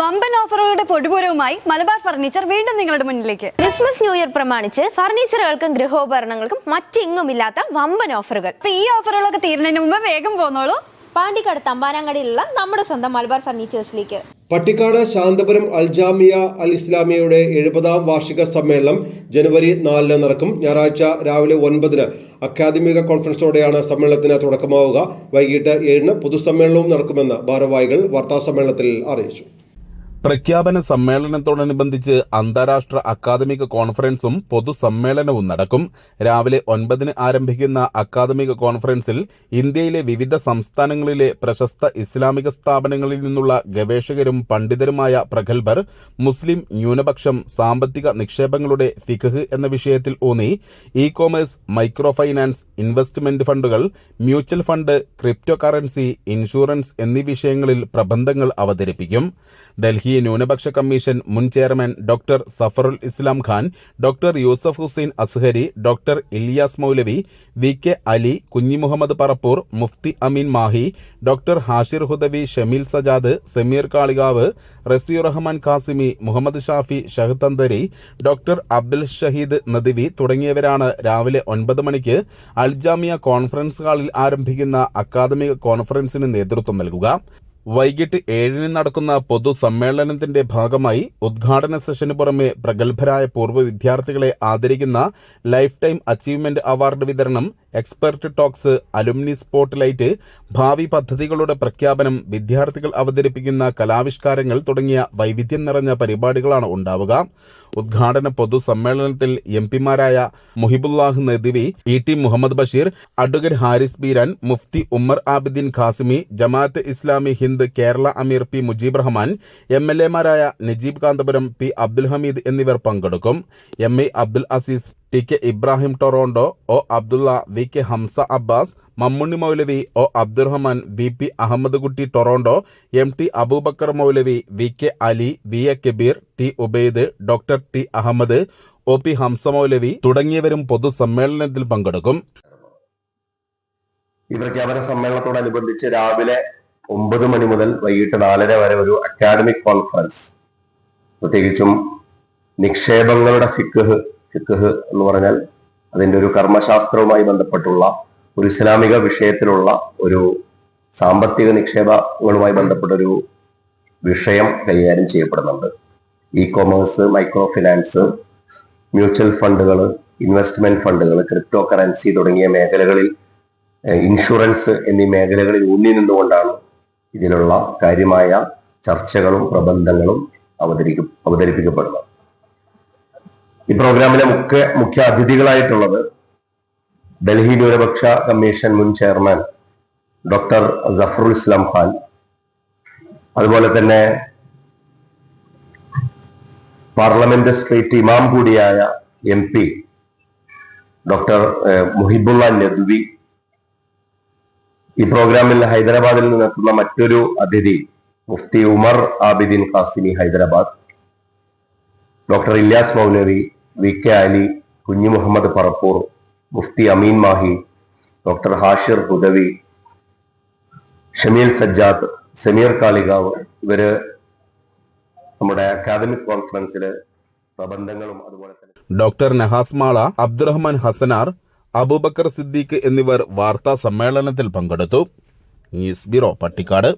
വമ്പൻ ഓഫറുകളുടെ പൊടിപൂരവുമായി മലബാർ ഫർണിച്ചർ വീണ്ടും നിങ്ങളുടെ മുന്നിലേക്ക്. ക്രിസ്മസ് ന്യൂ ഇയർ പ്രമാണിച്ച് ഫർണിച്ചറുകൾക്കും ഗൃഹോപകരണങ്ങൾക്കും മറ്റിങ്ങുമില്ലാത്ത വമ്പൻ ഓഫറുകൾ. അപ്പൊ ഈ ഓഫറുകളൊക്കെ തീരുന്നതിന് മുമ്പ് വേഗം പോന്നോളൂ. പാണ്ടിക്കാട് തമ്പാനാങ്കടിയിലുള്ള നമ്മുടെ സ്വന്തം മലബാർ ഫർണിച്ചേഴ്സിലേക്ക്. പട്ടിക്കാട് ശാന്തപുരം അൽജാമിയ അൽ ഇസ്ലാമിയയുടെ എഴുപതാം വാർഷിക സമ്മേളനം ജനുവരി നാലിന് നടക്കും. ഞായറാഴ്ച രാവിലെ ഒൻപതിന് അക്കാദമിക കോൺഫറൻസോടെയാണ് സമ്മേളനത്തിന് തുടക്കമാവുക. വൈകിട്ട് ഏഴിന് പൊതുസമ്മേളനവും നടക്കുമെന്ന് ഭാരവാഹികൾ വാർത്താസമ്മേളനത്തിൽ അറിയിച്ചു. പ്രഖ്യാപന സമ്മേളനത്തോടനുബന്ധിച്ച് അന്താരാഷ്ട്ര അക്കാദമിക കോൺഫറൻസും പൊതുസമ്മേളനവും നടക്കും. രാവിലെ ഒൻപതിന് ആരംഭിക്കുന്ന അക്കാദമിക കോൺഫറൻസിൽ ഇന്ത്യയിലെ വിവിധ സംസ്ഥാനങ്ങളിലെ പ്രശസ്ത ഇസ്ലാമിക സ്ഥാപനങ്ങളിൽ നിന്നുള്ള ഗവേഷകരും പണ്ഡിതരുമായ പ്രഗത്ഭർ മുസ്ലിം ന്യൂനപക്ഷം സാമ്പത്തിക നിക്ഷേപങ്ങളുടെ ഫിഖ് എന്ന വിഷയത്തിൽ ഊന്നി e commerce micro finance investment ഫണ്ടുകൾ mutual fund crypto currency insurance എന്നീ വിഷയങ്ങളിൽ പ്രബന്ധങ്ങൾ അവതരിപ്പിക്കും. ഡൽഹി ന്യൂനപക്ഷ കമ്മീഷൻ മുൻ chairman doctor Zafarul Islam Khan doctor Yusuf Hussain Azhari doctor Ilyas Maulavi V K Ali Kunhi Muhammad Parappur Mufti Ameen Mahi doctor Hashir Hudawi Shameel Sajad Sameer Kalikavu Raziur Rahman Qasimi Muhammad Shafi Shahathanthari doctor Abdul Shaheed Nadvi തുടങ്ങിയവരാണ് രാവിലെ ഒൻപത് മണിക്ക് Al Jamia conference ഹാളിൽ ആരംഭിക്കുന്ന അക്കാദമിക കോൺഫറൻസിന് നേതൃത്വം നൽകുക. വൈകിട്ട് ഏഴിന് നടക്കുന്ന പൊതുസമ്മേളനത്തിന്റെ ഭാഗമായി ഉദ്ഘാടന സെഷന് പുറമെ പ്രഗത്ഭരായ പൂർവ വിദ്യാർത്ഥികളെ ആദരിക്കുന്ന ലൈഫ് ടൈം അച്ചീവ്മെന്റ് അവാർഡ് വിതരണം എക്സ്പെർട്ട് ടോക്സ് അലുമിനി സ്പോട്ട്ലൈറ്റ് ഭാവി പദ്ധതികളുടെ പ്രഖ്യാപനം വിദ്യാർത്ഥികൾ അവതരിപ്പിക്കുന്ന കലാവിഷ്കാരങ്ങൾ തുടങ്ങിയ വൈവിധ്യം നിറഞ്ഞ പരിപാടികളാണ് ഉണ്ടാവുക. ഉദ്ഘാടന പൊതുസമ്മേളനത്തിൽ M പിമാരായ Muhibullah Nadvi E T Muhammad Basheer advocate Haris Beeran Mufti Ummer Abideen Qasimi Jamaat Islami Hind Kerala Ameer P Mujeeb Rahman M L എമാരായ Najeeb Kanthapuram P Abdul Hameed എന്നിവർ പങ്കെടുക്കും. M A Abdul Azeez T K Ibrahim Toronto O Abdulla V K Hamza Abbas Mammunni Maulavi O Abdurahman V P Ahmed Kutty Toronto M T Aboobacker Maulavi V K Ali V A Kabeer T Ubaid doctor T Ahmed O P Hamza Maulavi തുടങ്ങിയവരും പൊതുസമ്മേളനത്തിൽ പങ്കെടുക്കും. ഈ പ്രഖ്യാപന സമ്മേളനത്തോടനുബന്ധിച്ച് രാവിലെ ഒമ്പത് മണി മുതൽ വൈകിട്ട് നാലര വരെ ഒരു അക്കാഡമിക് കോൺഫറൻസ്. പ്രത്യേകിച്ചും നിക്ഷേപങ്ങളുടെ ഫിക്ക് ഫിക്ക് എന്ന് പറഞ്ഞാൽ അതിന്റെ ഒരു കർമ്മശാസ്ത്രവുമായി ബന്ധപ്പെട്ടുള്ള ഒരു ഇസ്ലാമിക വിഷയത്തിലുള്ള ഒരു സാമ്പത്തിക നിക്ഷേപങ്ങളുമായി ബന്ധപ്പെട്ട ഒരു വിഷയം കൈകാര്യം ചെയ്യപ്പെടുന്നുണ്ട്. E commerce micro finance mutual ഫണ്ടുകൾ ഇൻവെസ്റ്റ്മെന്റ് ഫണ്ടുകൾ ക്രിപ്റ്റോ കറൻസി തുടങ്ങിയ മേഖലകളിൽ ഇൻഷുറൻസ് എന്നീ മേഖലകളിൽ ഊന്നി നിന്നുകൊണ്ടാണ് ഇതിലുള്ള കാര്യമായ ചർച്ചകളും പ്രബന്ധങ്ങളും അവതരിക്കും അവതരിപ്പിക്കപ്പെടുന്നത്. ഈ പ്രോഗ്രാമിലെ മുഖ്യ മുഖ്യ അതിഥികളായിട്ടുള്ളത് ഡൽഹി ന്യൂനപക്ഷ കമ്മീഷൻ മുൻ ചെയർമാൻ ഡോക്ടർ ജഫറുൽ ഇസ്ലാം ഖാൻ അതുപോലെ തന്നെ പാർലമെന്റ് സ്ട്രീറ്റ് ഇമാം കൂടിയായ M P doctor Muhibulla Nadvi ഈ പ്രോഗ്രാമിൽ ഹൈദരാബാദിൽ നിന്നെത്തുന്ന മറ്റൊരു അതിഥി Mufti Umar Abideen Qasimi Hyderabad. Doctor Ilyas Maulavi V K Ali Kunhu Muhammad Parappur Mufti Ameen Mahi doctor Hashir Hudawi Shameel Sajjad Sameer Kalikavu ഇവർ നമ്മുടെ അക്കാദമിക് കോൺഫറൻസിൽ പ്രബന്ധങ്ങളും അതുപോലെ തന്നെ ഡോക്ടർ നഹാസ് മാള അബ്ദുറഹ്മാൻ ഹസനാർ അബൂബക്കർ സിദ്ദീഖ് എന്നിവർ വാർത്താ സമ്മേളനത്തിൽ പങ്കെടുത്തു. News bureau Pattikkad.